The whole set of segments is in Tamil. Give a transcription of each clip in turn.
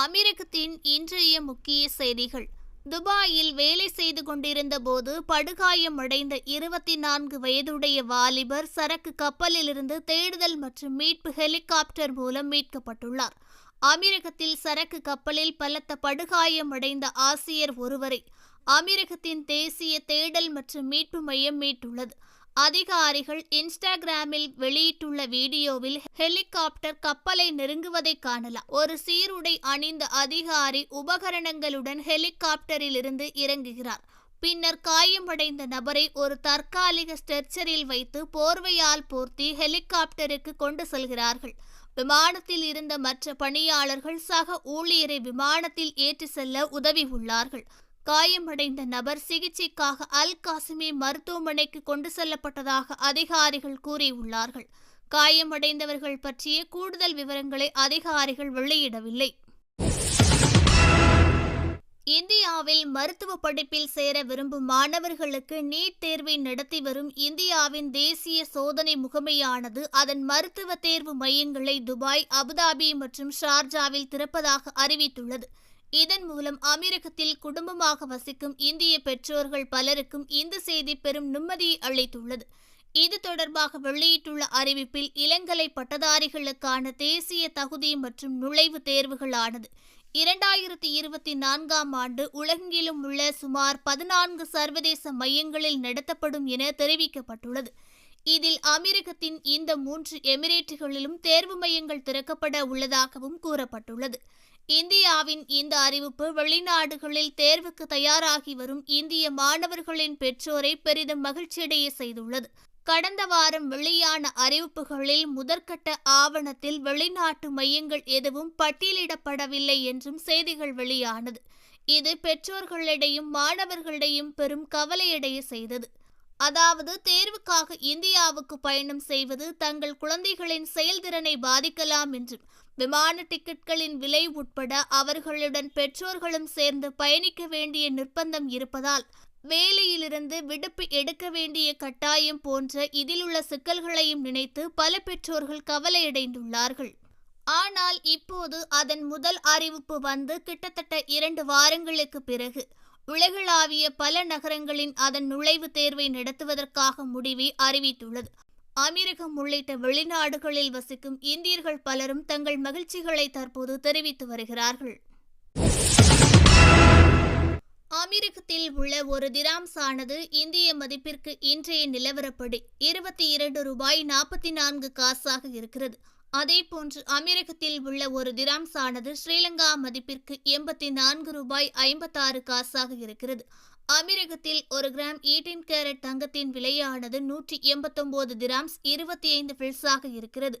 அமீரகத்தின் இன்றைய முக்கிய செய்திகள். துபாயில் வேலை செய்து கொண்டிருந்த போது படுகாயமடைந்த இருபத்தி நான்கு வயதுடைய வாலிபர் சரக்கு கப்பலிலிருந்து தேடுதல் மற்றும் மீட்பு ஹெலிகாப்டர் மூலம் மீட்கப்பட்டுள்ளார். அமீரகத்தில் சரக்கு கப்பலில் பலத்த படுகாயம் அடைந்த ஆசிரியர் ஒருவரை அமீரகத்தின் தேசிய தேடல் மற்றும் மீட்பு மையம் மீட்டுள்ளது. அதிகாரிகள் இன்ஸ்டாகிராமில் வெளியிட்டுள்ள வீடியோவில் ஹெலிகாப்டர் கப்பலை நெருங்குவதை காணலாம். ஒரு சீருடை அணிந்த அதிகாரி உபகரணங்களுடன் ஹெலிகாப்டரில் இருந்து இறங்குகிறார். பின்னர் காயமடைந்த நபரை ஒரு தற்காலிக ஸ்ட்ரெச்சரில் வைத்து போர்வையால் போர்த்தி ஹெலிகாப்டருக்கு கொண்டு செல்கிறார்கள். விமானத்தில் இருந்த மற்ற பணியாளர்கள் சக ஊழியரை விமானத்தில் ஏற்றி செல்ல உதவி உள்ளார்கள். காயமடைந்த நபர் சிகிச்சைக்காக அல் காசிமி மருத்துவமனைக்கு கொண்டு செல்லப்பட்டதாக அதிகாரிகள் கூறியுள்ளார்கள். காயமடைந்தவர்கள் பற்றிய கூடுதல் விவரங்களை அதிகாரிகள் வெளியிடவில்லை. இந்தியாவில் மருத்துவ படிப்பில் சேர விரும்பும் மாணவர்களுக்கு நீட் தேர்வை நடத்தி வரும் இந்தியாவின் தேசிய சோதனை முகமையானது அதன் மருத்துவ தேர்வு மையங்களை துபாய் அபுதாபி மற்றும் ஷார்ஜாவில் திறப்பதாக அறிவித்துள்ளது. இதன் மூலம் அமீரகத்தில் குடும்பமாக வசிக்கும் இந்திய பெற்றோர்கள் பலருக்கும் இந்த செய்தி பெரும் நிம்மதியை அளித்துள்ளது. இது தொடர்பாக வெளியிட்டுள்ள அறிவிப்பில் இளங்கலை பட்டதாரிகளுக்கான தேசிய தகுதி மற்றும் நுழைவு தேர்வுகளானது. இரண்டாயிரத்தி இருபத்தி நான்காம் ஆண்டு உலகெங்கிலும் உள்ள சுமார் பதினான்கு சர்வதேச மையங்களில் நடத்தப்படும் என தெரிவிக்கப்பட்டுள்ளது. இதில் அமீரகத்தின் இந்த மூன்று எமிரேட்டுகளிலும் தேர்வு மையங்கள் திறக்கப்பட உள்ளதாகவும் கூறப்பட்டுள்ளது. இந்தியாவின் இந்த அறிவிப்பு வெளிநாடுகளில் தேர்வுக்கு தயாராகி வரும் இந்திய மாணவர்களின் பெற்றோரை பெரிதும் மகிழ்ச்சியடைய செய்துள்ளது. கடந்த வாரம் வெளியான அறிவிப்புகளில் முதற்கட்ட ஆவணத்தில் வெளிநாட்டு மையங்கள் எதுவும் பட்டியலிடப்படவில்லை என்றும் செய்திகள் வெளியானது. இது பெற்றோர்களிடையும் மாணவர்களிடையும் பெரும் கவலையடைய செய்தது. அதாவது தேர்வுக்காக இந்தியாவுக்கு பயணம் செய்வது தங்கள் குழந்தைகளின் செயல்திறனை பாதிக்கலாம் என்றும் விமான டிக்கெட்களின் விலை உட்பட அவர்களுடன் பெற்றோர்களும் சேர்ந்து பயணிக்க வேண்டிய நிர்பந்தம் இருப்பதால் வேலையிலிருந்து விடுப்பு எடுக்க வேண்டிய கட்டாயம் போன்ற இதில் உள்ள சிக்கல்களையும் நினைத்து பல பெற்றோர்கள் கவலையடைந்துள்ளார்கள். ஆனால் இப்போது அதன் முதல் அறிவிப்பு வந்து கிட்டத்தட்ட இரண்டு வாரங்களுக்கு பிறகு உலகளாவிய பல நகரங்களின் அதன் நுழைவுத் தேர்வை நடத்துவதற்காக முடிவை அறிவித்துள்ளது. அமீரகம் உள்ளிட்ட வெளிநாடுகளில் வசிக்கும் இந்தியர்கள் பலரும் தங்கள் மகிழ்ச்சிகளை தற்போது தெரிவித்து வருகிறார்கள். அமீரகத்தில் உள்ள ஒரு திராம்ஸ் ஆனது இந்திய மதிப்பிற்கு இன்றைய நிலவரப்படி இருபத்தி இரண்டு ரூபாய் நாற்பத்தி நான்கு காசாக இருக்கிறது. அதேபோன்று அமீரகத்தில் உள்ள ஒரு திராம்ஸ் ஆனது ஸ்ரீலங்கா மதிப்பிற்கு எண்பத்தி நான்கு ரூபாய் ஐம்பத்தாறு காசாக இருக்கிறது. அமீரகத்தில் ஒரு கிராம் ஈட்டின் கேரட் தங்கத்தின் விலையானது நூற்றி எண்பத்தொன்பது திராம்ஸ் இருபத்தி ஐந்து பில்ஸாக இருக்கிறது.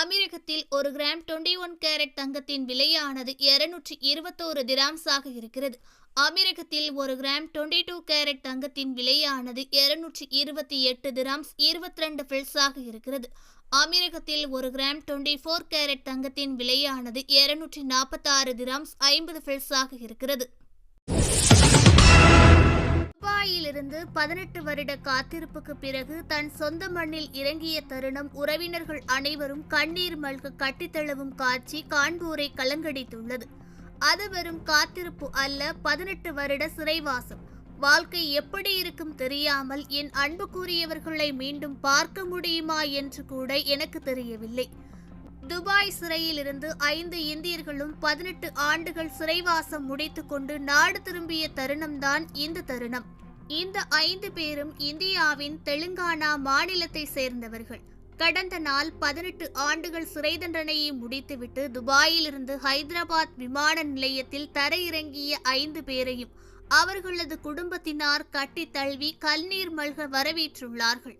அமீரகத்தில் ஒரு கிராம் டுவெண்டி ஒன் கேரட் தங்கத்தின் விலையானது இருநூற்றி இருபத்தோரு திராம்ஸாக இருக்கிறது. அமீரகத்தில் ஒரு கிராம் டுவெண்டி டூ கேரட் தங்கத்தின் விலையானது இருநூற்றி இருபத்தி எட்டு திராம்ஸ் இருபத்தி ரெண்டு பில்ஸாக இருக்கிறது. அமீரகத்தில் ஒரு கிராம் டுவெண்டி ஃபோர் கேரட் தங்கத்தின் விலையானது இருநூற்றி நாற்பத்தாறு கிராம்ஸ் ஐம்பது பில்ஸாக இருக்கிறது. துபாயிலிருந்து பதினெட்டு வருட காத்திருப்புக்கு பிறகு தன் சொந்த மண்ணில் இறங்கிய தருணம் உறவினர்கள் அனைவரும் கண்ணீர் மல்க கட்டித்தழுவும் காட்சி காண்போரை கலங்கடித்துள்ளது. அது வெறும் காத்திருப்பு அல்ல பதினெட்டு வருட சிறைவாசம். வாழ்க்கை எப்படி இருக்கும் தெரியாமல் என் அன்புக்குரியவர்களை மீண்டும் பார்க்க முடியுமா என்று கூட எனக்கு தெரியவில்லை. துபாய் சிறையிலிருந்து ஐந்து இந்தியர்களும் பதினெட்டு ஆண்டுகள் சிறைவாசம் முடித்துக்கொண்டு நாடு திரும்பிய தருணம்தான் இந்த தருணம். இந்த ஐந்து பேரும் இந்தியாவின் தெலுங்கானா மாநிலத்தை சேர்ந்தவர்கள். கடந்த நாள் பதினெட்டு ஆண்டுகள் சிறை தண்டனையை முடித்துவிட்டு துபாயிலிருந்து ஹைதராபாத் விமான நிலையத்தில் தரையிறங்கிய ஐந்து பேரையும் அவர்களது குடும்பத்தினார் கட்டி தழுவி கல்நீர் மல்க வரவேற்றுள்ளார்கள்.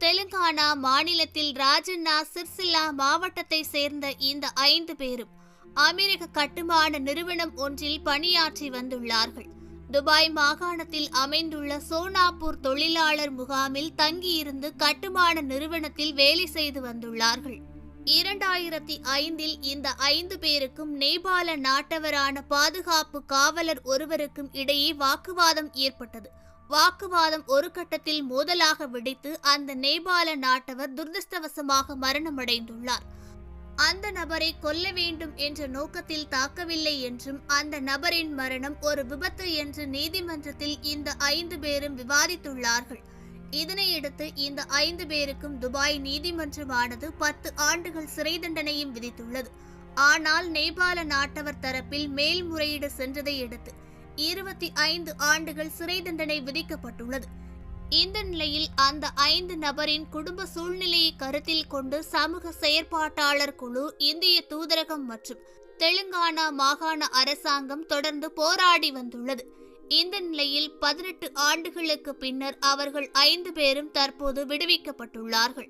தெலுங்கானா மாநிலத்தில் ராஜண்ணா சிர்சில்லா மாவட்டத்தை சேர்ந்த இந்த ஐந்து பேரும் அமெரிக்க கட்டுமான நிறுவனம் ஒன்றில் பணியாற்றி வந்துள்ளார்கள். துபாய் மாகாணத்தில் அமைந்துள்ள சோனாப்பூர் தொழிலாளர் முகாமில் தங்கியிருந்து கட்டுமான நிறுவனத்தில் வேலை செய்து வந்துள்ளார்கள். இரண்டாயிரத்தி ஐந்தில் இந்த ஐந்து பேருக்கும் நேபாள நாட்டவரான பாதுகாப்பு காவலர் ஒருவருக்கும் இடையே வாக்குவாதம் ஏற்பட்டது. வாக்குவாதம் ஒரு கட்டத்தில் மோதலாக வெடித்து அந்த நேபாள நாட்டவர் துரதிருஷ்டவசமாக மரணமடைந்துள்ளார். அந்த நபரை கொல்ல வேண்டும் என்ற நோக்கத்தில் தாக்கவில்லை என்றும் அந்த நபரின் மரணம் ஒரு விபத்து என்று நீதிமன்றத்தில் இந்த ஐந்து பேரும் விவாதித்துள்ளார்கள். இதனையடுத்து இந்த ஐந்து பேருக்கும் துபாய் நீதிமன்றமானது பத்து ஆண்டுகள் சிறை தண்டனையும் விதித்துள்ளது. ஆனால் நேபாள நாட்டவர் தரப்பில் மேல்முறையீடு சென்றதை அடுத்து இருபத்தி ஐந்து ஆண்டுகள் சிறை தண்டனை விதிக்கப்பட்டுள்ளது. இந்த நிலையில் அந்த ஐந்து நபரின் குடும்ப சூழ்நிலையை கருத்தில் கொண்டு சமூக செயற்பாட்டாளர் குழு இந்திய தூதரகம் மற்றும் தெலுங்கானா மாகாண அரசாங்கம் தொடர்ந்து போராடி வந்துள்ளது. இந்த நிலையில் பதினெட்டு ஆண்டுகளுக்கு பின்னர் அவர்கள் ஐந்து பேரும் தற்போது விடுவிக்கப்பட்டுள்ளார்கள்.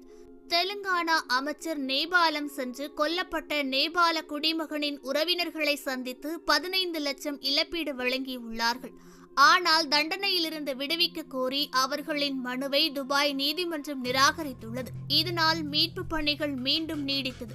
தெலுங்கானா அமைச்சர் நேபாளம் சென்று கொல்லப்பட்ட நேபாள குடிமகனின் உறவினர்களை சந்தித்து பதினைந்து லட்சம் இழப்பீடு வழங்கியுள்ளார்கள். ஆனால் தண்டனையிலிருந்து விடுவிக்க கோரி அவர்களின் மனுவை துபாய் நீதிமன்றம் நிராகரித்துள்ளது. இதனால் மீட்பு பணிகள் மீண்டும் நீடித்தது.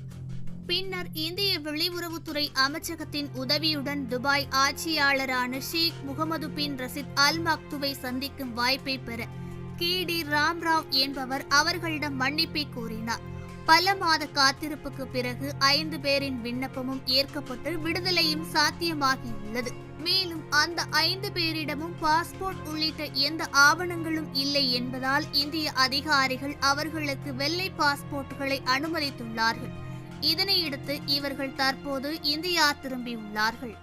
பின்னர் இந்திய வெளியுறவுத்துறை அமைச்சகத்தின் உதவியுடன் Dubai ஆட்சியாளரான Sheikh Mohammed bin Rashid Al மக்துவை சந்திக்கும் வாய்ப்பை பெற கே டி ராம்ராவ் என்பவர் அவர்களிடம் மன்னிப்பை கோரினார். பல மாத காத்திருப்புக்கு பிறகு ஐந்து பேரின் விண்ணப்பமும் ஏற்கப்பட்டு விடுதலையும் சாத்தியமாகியுள்ளது. மேலும் அந்த ஐந்து பேரிடமும் பாஸ்போர்ட் உள்ளிட்ட எந்த ஆவணங்களும் இல்லை என்பதால் இந்திய அதிகாரிகள் அவர்களுக்கு வெள்ளை பாஸ்போர்ட்டுகளை அனுமதித்துள்ளார்கள். இதனையடுத்து இவர்கள் தற்போது இந்தியா திரும்பியுள்ளார்கள்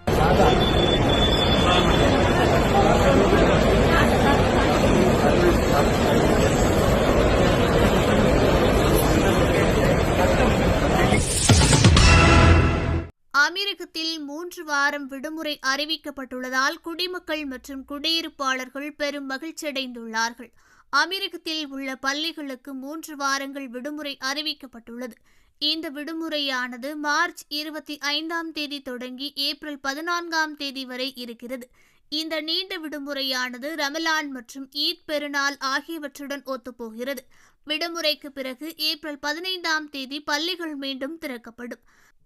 அமெரிக்கத்தில் மூன்று வாரம் விடுமுறை அறிவிக்கப்பட்டுள்ளதால் குடிமக்கள் மற்றும் குடியிருப்பாளர்கள் பெரும் மகிழ்ச்சியடைந்துள்ளார்கள். அமெரிக்கத்தில் உள்ள பள்ளிகளுக்கு மூன்று வாரங்கள் விடுமுறை அறிவிக்கப்பட்டுள்ளது. இந்த விடுமுறையானது மார்ச் இருபத்தி ஐந்தாம் தேதி தொடங்கி ஏப்ரல் பதினான்காம் தேதி வரை இருக்கிறது. இந்த நீண்ட விடுமுறையானது ரமலான் மற்றும் ஈத் பெருநாள் ஆகியவற்றுடன் ஒத்துப்போகிறது. விடுமுறைக்கு பிறகு ஏப்ரல் பதினைந்தாம் தேதி பள்ளிகள் மீண்டும் திறக்கப்படும்.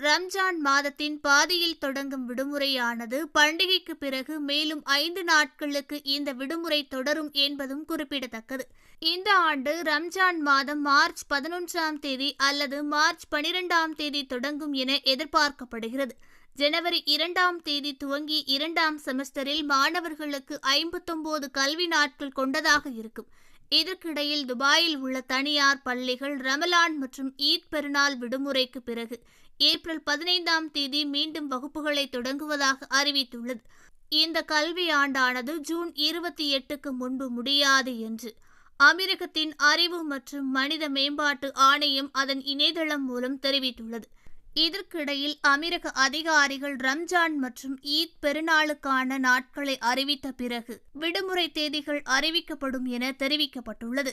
ரம்ஜான் மாதத்தின் பாதியில் தொடங்கும் விடுமுறையானது பண்டிகைக்கு பிறகு மேலும் ஐந்து நாட்களுக்கு இந்த விடுமுறை தொடரும் என்பதும் குறிப்பிடத்தக்கது. இந்த ஆண்டு ரம்ஜான் மாதம் மார்ச் பதினொன்றாம் தேதி அல்லது மார்ச் பனிரெண்டாம் தேதி தொடங்கும் என எதிர்பார்க்கப்படுகிறது. ஜனவரி இரண்டாம் தேதி துவங்கி இரண்டாம் செமஸ்டரில் மாணவர்களுக்கு ஐம்பத்தொன்பது கல்வி நாட்கள் கொண்டதாக இருக்கும். இதற்கிடையில் துபாயில் உள்ள தனியார் பள்ளிகள் ரமலான் மற்றும் ஈத் பெருநாள் விடுமுறைக்கு பிறகு ஏப்ரல் பதினைந்தாம் தேதி மீண்டும் வகுப்புகளை தொடங்குவதாக அறிவித்துள்ளது. இந்த கல்வி ஆண்டானது ஜூன் இருபத்தி எட்டுக்கு முன்பு முடியாது என்று அமெரிக்கத்தின் அறிவு மற்றும் மனித மேம்பாட்டு ஆணையம் அதன் இணையதளம் மூலம் தெரிவித்துள்ளது. இதற்கிடையில் அமெரிக்க அதிகாரிகள் ரம்ஜான் மற்றும் ஈத் பெருநாளுக்கான நாட்களை அறிவித்த பிறகு விடுமுறை தேதிகள் அறிவிக்கப்படும் என தெரிவிக்கப்பட்டுள்ளது.